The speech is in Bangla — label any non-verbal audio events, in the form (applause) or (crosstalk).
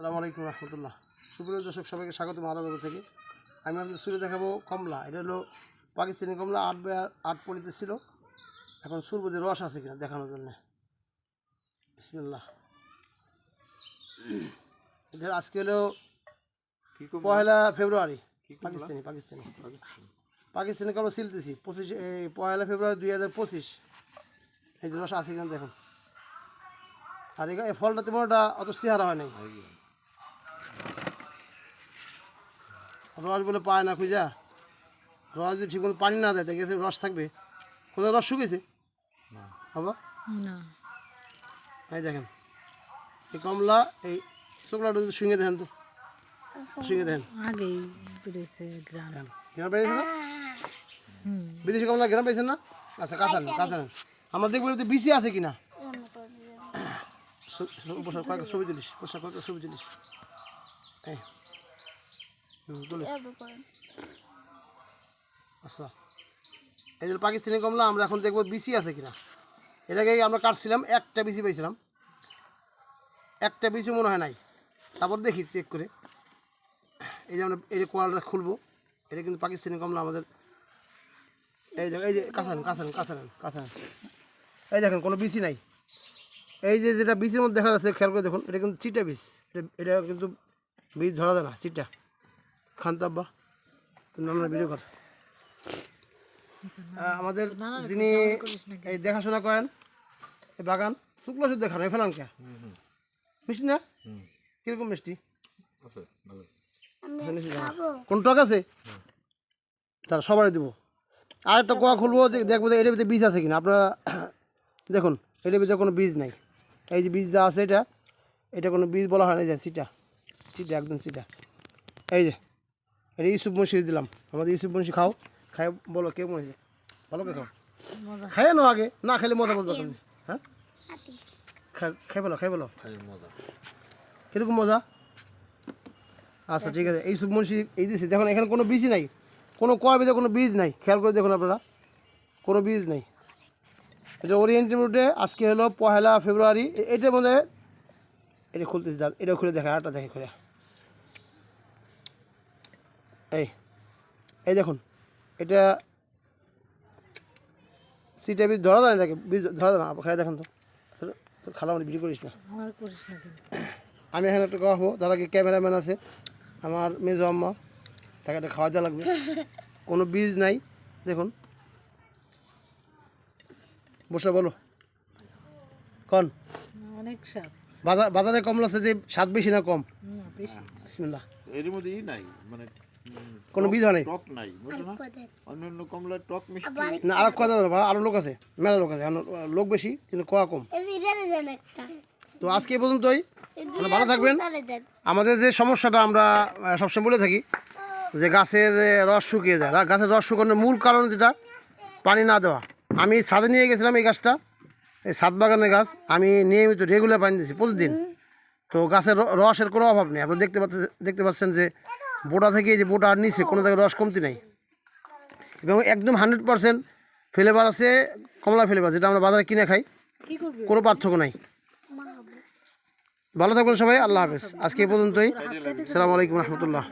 সালামু আলাইকুম রহমতুল্লাহ। সুপ্রিয় দর্শক সবাইকে স্বাগত আলাদা থেকে। আমি আপনাদের সুরে দেখাবো কমলা। এটা হলো পাকিস্তানি কমলা আট বাই আট পলিতে ছিল। এখন সুরবুজে রস আছে কিনা দেখানোর জন্য। এটা আজকে হলো পয়লা ফেব্রুয়ারি। পাকিস্তানি পাকিস্তানি। পাকিস্তানি। কমলা সিলতেছি। পঁচিশ এই পয়লা ফেব্রুয়ারি দুই হাজার পঁচিশ। এই যে রস আছে কিনা দেখুন। আর এই ফলটা তেমন একটা অত চেহারা হয় নাই। রস বলে পায় না খুঁজা। রস যদি ঠিক মতো পানি না দেয় দেখে রস থাকবে। কোথাও রস শুকেছে না। বাবা এই দেখেন এই কমলা এই শুকলাটা যদি শুঙে দেখেন তো। শুঙে দেখেন আগেই বেড়েছে গ্রাম। গ্রাম পেয়েছেন না? বিদেশি কমলা গ্রাম পেয়েছেন না? আচ্ছা কাঁচা নেন কাঁচা নেন। আমরা দেখব এতে বিসি আছে কিনা। ছবি তুলিস বসার ছবি তুলিস। আচ্ছা। এই যে পাকিস্তানি কমলা আমরা এখন দেখব বিসি আছে কিনা। এটাকে আমরা কাটছিলাম একটা বিসি পেয়েছিলাম একটা বিসি মনে হয় নাই। তারপর দেখি চেক করে। এই যে আমরা এই যে কোয়ালটা খুলবো এটা কিন্তু পাকিস্তানি কমলা আমাদের। এই যে এই যে কাঁচা নেন কাঁচা নেন কাঁচা নেন কাঁচা নেন এই দেখেন কোনো বিসি নাই। এই যে যেটা বীজের মধ্যে দেখা যাচ্ছে খেয়াল করে দেখুন এটা কিন্তু চিটা বীজ এটা এটা কিন্তু বীজ ধরা যায় না চিটা খান তো আব্বা তুমি আমরা ভিডিও কর। আমাদের যিনি এই দেখাশোনা করেন এই বাগান শুক্লা শুধু দেখানো এই ফেলান কে হুম, হুম, মিষ্টি না? কীরকম মিষ্টি। আচ্ছা। কোন টক আছে? তার সবারই দেবো। আর একটা কোয়া খুলবো যে দেখব যে এটার ভিতরে বীজ আছে কিনা। আপনারা দেখুন এটার ভিতরে কোনো বীজ নাই। এই যে বীজ যা আছে এটা এটা কোনো বীজ বলা হয় না যে চিটা চিটা একদম চিটা এই যে এটা ইউসুফ মসি দিলাম। আমাদের ইউসুফ মসি খাও খাই বলো কে মনে ভালো কে খাও। মজা। খাইয়ে নাও আগে না খেলে মজা বলব তুমি। হ্যাঁ? খাই বলো খাই বলো। মজা। কীরকম মজা? আচ্ছা ঠিক আছে। এই সব মনীষী এই দিয়েছি দেখুন এখানে কোনো বীজ নাই কোনো কয় বীজে কোনো বীজ নাই খেয়াল করে দেখুন আপনারা। কোনো বীজ নাই। এটা ওরিয়েন্টের রুটে আজকে হলো পহেলা ফেব্রুয়ারি। এ- এটার মধ্যে এটা খুলতেছি দাঁড় এটা খুলে দেখা আটটা দেখে খুলে। এই এই দেখুন এটা সিটা বীজ ধরা এটাকে বীজ ধরা না। খাই দেখেন তো। তোর খালা মানে করিস না। আমি এখানে একটা খাওয়াবো তার আগে ক্যামেরাম্যান আছে আমার মেজো আম্মা তাকে একটা খাওয়া দেওয়া লাগবে। (laughs) কোনো বীজ নাই দেখুন। বসে বলো। কন। অনেক স্বাদ। বাজার বাজারে কমলা আছে যে স্বাদ বেশি না কম? বিসমিল্লাহ। এর মধ্যে নাই মানে কোনো বীজ হয় নাই? টক নাই না? অন্য অন্য কমলা টক মিষ্টি। না আর কথা লোক আছে মেলা লোক আছে এখন লোক বেশি কিন্তু কোয়া কম। তো আজকে এই পর্যন্তই ভালো থাকবেন। আমাদের যে সমস্যাটা আমরা সবসময় বলে থাকি যে গাছের রস শুকিয়ে যায়। গাছের রস শুকানোর মূল কারণ যেটা পানি না দেওয়া। আমি ছাদে নিয়ে গেছিলাম এই গাছটা এই ছাদ বাগানের গাছ আমি নিয়মিত রেগুলার পানি দিয়েছি প্রতিদিন। তো গাছের রসের কোনো অভাব নেই। আপনি দেখতে পাচ্ছেন দেখতে পাচ্ছেন যে বোটা থেকে যে বোটা আর নিচে কোনো জায়গায় রস কমতি নেই। এবং একদম হান্ড্রেড পার্সেন্ট ফ্লেভার আছে কমলা ফ্লেভার যেটা আমরা বাজারে কিনে খাই। কোনো পার্থক্য নাই। ভালো থাকবেন সবাই আল্লাহ হাফেজ। আজকে এই পর্যন্তই। সালামু আলাইকুম রহমতুল্লাহ।